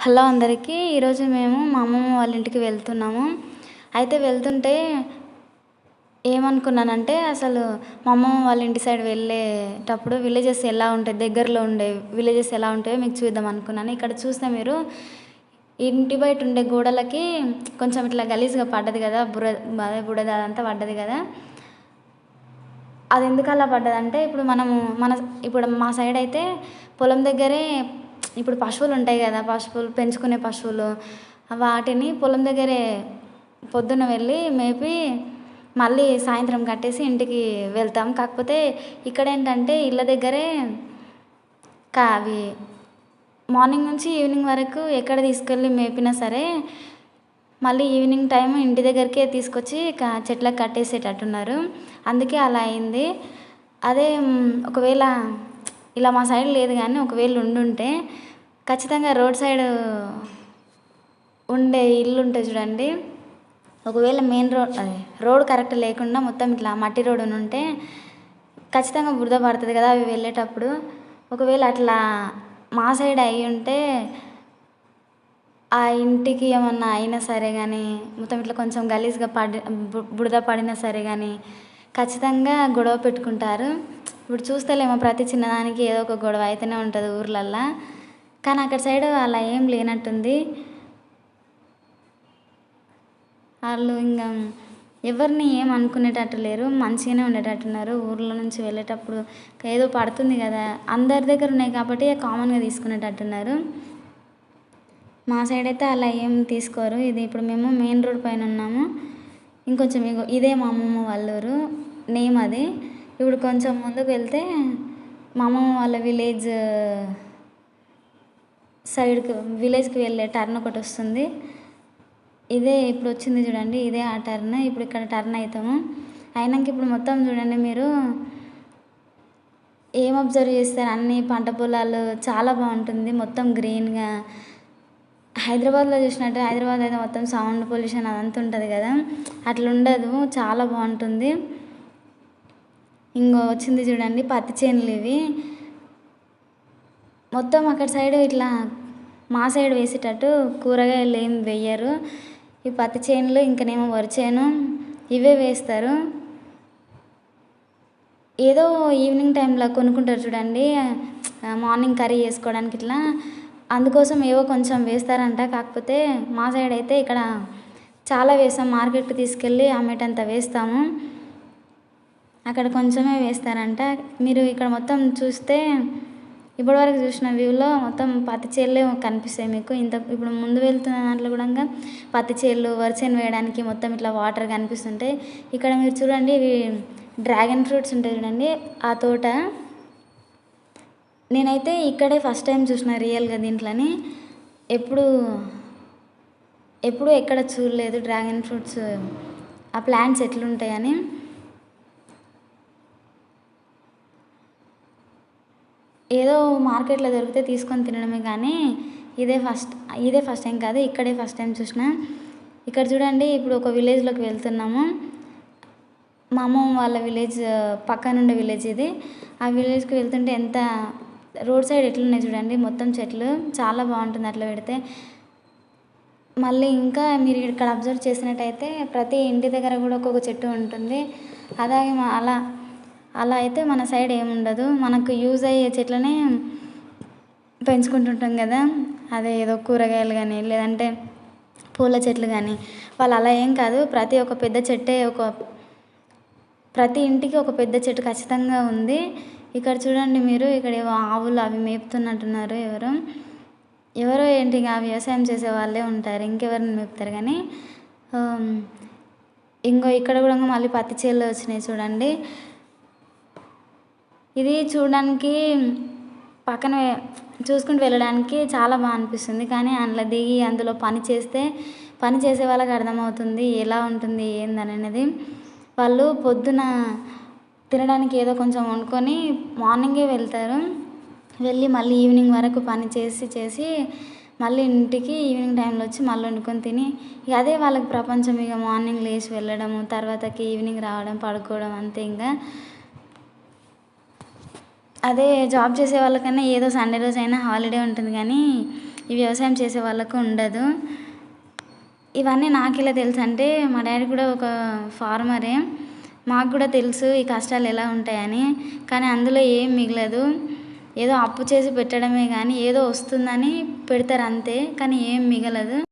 Hello అందరికీ ఈరోజు మేము మా అమ్మమ్మ వాళ్ళ ఇంటికి వెళ్తున్నాము. అయితే వెళ్తుంటే ఏమనుకున్నానంటే అసలు మా అమ్మమ్మ వాళ్ళ ఇంటి సైడ్ వెళ్ళేటప్పుడు విలేజెస్ ఎలా ఉంటాయి దగ్గరలో ఉండే విలేజెస్ ఎలా ఉంటాయో మీకు చూద్దాం అనుకున్నాను. ఇక్కడ చూస్తే మీరు ఇంటి బయట ఉండే గోడలకి కొంచెం ఇట్లా గలీజ్గా పడ్డది కదా బుర అదే బురద అదంతా పడ్డది కదా. అది ఎందుకు అలా పడ్డదంటే ఇప్పుడు మనము మన ఇప్పుడు మా సైడ్ అయితే పొలం దగ్గరే ఇప్పుడు పశువులు ఉంటాయి కదా పశువులు పెంచుకునే పశువులు వాటిని పొలం దగ్గరే పొద్దున్న వెళ్ళి మేపి మళ్ళీ సాయంత్రం కట్టేసి ఇంటికి వెళ్తాం. కాకపోతే ఇక్కడ ఏంటంటే ఇళ్ళ దగ్గరే కా అవి మార్నింగ్ నుంచి ఈవినింగ్ వరకు ఎక్కడ తీసుకెళ్ళి మేపినా సరే మళ్ళీ ఈవినింగ్ టైం ఇంటి దగ్గరికే తీసుకొచ్చి చెట్లకు కట్టేసేటట్టున్నారు. అందుకే అలా అయింది. అదే ఒకవేళ ఇలా మా సైడ్ లేదు కానీ ఒకవేళ ఉండుంటే ఖచ్చితంగా రోడ్ సైడ్ ఉండే ఇల్లు ఉంటుంది చూడండి. ఒకవేళ మెయిన్ రోడ్ అదే రోడ్ కరెక్ట్ లేకుండా మొత్తం ఇట్లా మట్టి రోడ్ ఉంటే ఖచ్చితంగా బురద పడుతుంది కదా అవి వెళ్ళేటప్పుడు. ఒకవేళ అట్లా మా సైడ్ అయి ఉంటే ఆ ఇంటికి ఏమన్నా అయినా సరే కానీ మొత్తం ఇట్లా కొంచెం గలీజ్గా పడి బురద పడినా సరే కానీ ఖచ్చితంగా గొడవ పెట్టుకుంటారు. ఇప్పుడు చూస్తలేమో ప్రతి చిన్నదానికి ఏదో ఒక గొడవ అయితేనే ఉంటుంది ఊర్లల్లో. కానీ అక్కడ సైడ్ అలా ఏం లేనట్టుంది. వాళ్ళు ఇంకా ఎవరిని ఏం అనుకునేటట్టు లేరు మంచిగానే ఉండేటట్టున్నారు. ఊర్లో నుంచి వెళ్ళేటప్పుడు ఏదో పడుతుంది కదా అందరి దగ్గర ఉన్నాయి కాబట్టి కామన్గా తీసుకునేటట్టున్నారు. మా సైడ్ అయితే అలా ఏం తీసుకోరు. ఇది ఇప్పుడు మేము మెయిన్ రోడ్ పైన ఉన్నాము. ఇంకొంచెం ఇదే మా అమ్మమ్మ వాళ్ళూరు నేమ్ అది. ఇప్పుడు కొంచెం ముందుకు వెళ్తే మా అమ్మమ్మ వాళ్ళ విలేజ్ సైడ్కి విలేజ్కి వెళ్ళే టర్న్ ఒకటి వస్తుంది. ఇదే ఇప్పుడు వచ్చింది చూడండి ఇదే ఆ టర్న్. ఇప్పుడు ఇక్కడ టర్న్ అవుతాము అయినాక ఇప్పుడు మొత్తం చూడండి మీరు ఏం అబ్జర్వ్ చేస్తారు? అన్ని పంట పొలాలు చాలా బాగుంటుంది మొత్తం గ్రీన్గా. హైదరాబాద్లో చూసినట్టు హైదరాబాద్ అయితే మొత్తం సౌండ్ పొల్యూషన్ అదంతా ఉంటుంది కదా. అట్లా ఉండదు చాలా బాగుంటుంది. ఇంకో వచ్చింది చూడండి పత్తి చేనులు ఇవి. మొత్తం అక్కడ సైడ్ ఇట్లా మా సైడ్ వేసేటట్టు కూరగాయలు ఏం వేయరు. ఈ పత్తి చేనులు ఇంకనేమో వరి చేను ఇవే వేస్తారు. ఏదో ఈవినింగ్ టైంలో కొనుక్కుంటారు చూడండి మార్నింగ్ కర్రీ చేసుకోవడానికి ఇట్లా. అందుకోసం ఏవో కొంచెం వేస్తారంట కాకపోతే మా సైడ్ అయితే ఇక్కడ చాలా వేస్తాం మార్కెట్కి తీసుకెళ్ళి అమ్మేటంత వేస్తాము. అక్కడ కొంచెమే వేస్తారంట. మీరు ఇక్కడ మొత్తం చూస్తే ఇప్పటివరకు చూసిన వ్యూలో మొత్తం పత్తి చేలే కనిపిస్తాయి మీకు. ఇంత ఇప్పుడు ముందు వెళ్తున్న దాంట్లో కూడా పత్తి చేలు వరిచేను వేయడానికి మొత్తం ఇట్లా వాటర్ కనిపిస్తుంటాయి. ఇక్కడ మీరు చూడండి ఇవి డ్రాగన్ ఫ్రూట్స్ ఉంటాయి చూడండి. ఆ తోట నేనైతే ఇక్కడే ఫస్ట్ టైం చూసిన రియల్గా దీంట్లోని. ఎప్పుడు ఎప్పుడు ఎక్కడ చూడలేదు డ్రాగన్ ఫ్రూట్స్. ఆ ప్లాంట్స్ ఎట్లుంటాయని. ఏదో మార్కెట్లో దొరికితే తీసుకొని తినడమే కానీ ఇదే ఫస్ట్ ఇదే ఫస్ట్ టైం కాదు ఇక్కడే ఫస్ట్ టైం చూసిన. ఇక్కడ చూడండి ఇప్పుడు ఒక విలేజ్లోకి వెళ్తున్నాము. మా అమ్మమ్మ వాళ్ళ విలేజ్ పక్కనుండే విలేజ్ ఇది. ఆ విలేజ్కి వెళ్తుంటే ఎంత రోడ్ సైడ్ ఎట్లున్నాయి చూడండి మొత్తం చెట్లు. చాలా బాగుంటుంది అట్లా పెడితే. మళ్ళీ ఇంకా మీరు ఇక్కడ అబ్జర్వ్ చేసినట్టయితే ప్రతి ఇంటి దగ్గర కూడా ఒక్కొక్క చెట్టు ఉంటుంది. అలాగే అలా అలా అయితే మన సైడ్ ఏముండదు మనకు యూజ్ అయ్యే చెట్లనే పెంచుకుంటుంటాం కదా. అదే ఏదో కూరగాయలు కానీ లేదంటే పూల చెట్లు కానీ వాళ్ళు అలా ఏం కాదు. ప్రతి ఒక్క పెద్ద చెట్టే ఒక ప్రతి ఇంటికి ఒక పెద్ద చెట్టు ఖచ్చితంగా ఉంది. ఇక్కడ చూడండి మీరు ఇక్కడ ఏవో ఆవులు అవి మేపుతున్నట్టున్నారు ఎవరు. ఎవరో ఏంటి ఆ వ్యవసాయం చేసే వాళ్ళే ఉంటారు. ఇంకెవరిని మేపుతారు కానీ ఇంకో ఇక్కడ కూడా మళ్ళీ పత్తి చేలు వచ్చినాయి చూడండి. ఇది చూడడానికి పక్కన చూసుకుంటూ వెళ్ళడానికి చాలా బాగా అనిపిస్తుంది. కానీ అందులో దిగి అందులో పని చేస్తే పని చేసే వాళ్ళకి అర్థమవుతుంది ఎలా ఉంటుంది ఏందని అనేది వాళ్ళు పొద్దున తినడానికి ఏదో కొంచెం వండుకొని మార్నింగే వెళ్తారు. వెళ్ళి మళ్ళీ ఈవినింగ్ వరకు పని చేసి చేసి మళ్ళీ ఇంటికి ఈవినింగ్ టైంలో వచ్చి మళ్ళీ వండుకొని తిని ఇక అదే వాళ్ళకి ప్రపంచం. ఇక మార్నింగ్ లేచి వెళ్ళడము తర్వాతకి ఈవినింగ్ రావడం పడుకోవడం అంతే. ఇంకా అదే జాబ్ చేసే వాళ్ళకన్నా ఏదో సండే రోజు అయినా హాలిడే ఉంటుంది కానీ ఈ వ్యవసాయం చేసే వాళ్ళకు ఉండదు. ఇవన్నీ నాకు ఎలా తెలుసు. అంటే మా డాడీ కూడా ఒక ఫార్మరే. మాకు కూడా తెలుసు ఈ కష్టాలు ఎలా ఉంటాయని. కానీ అందులో ఏం మిగలదు. ఏదో అప్పు చేసి పెట్టడమే కానీ ఏదో వస్తుందని పెడతారు అంతే. కానీ ఏం మిగలదు.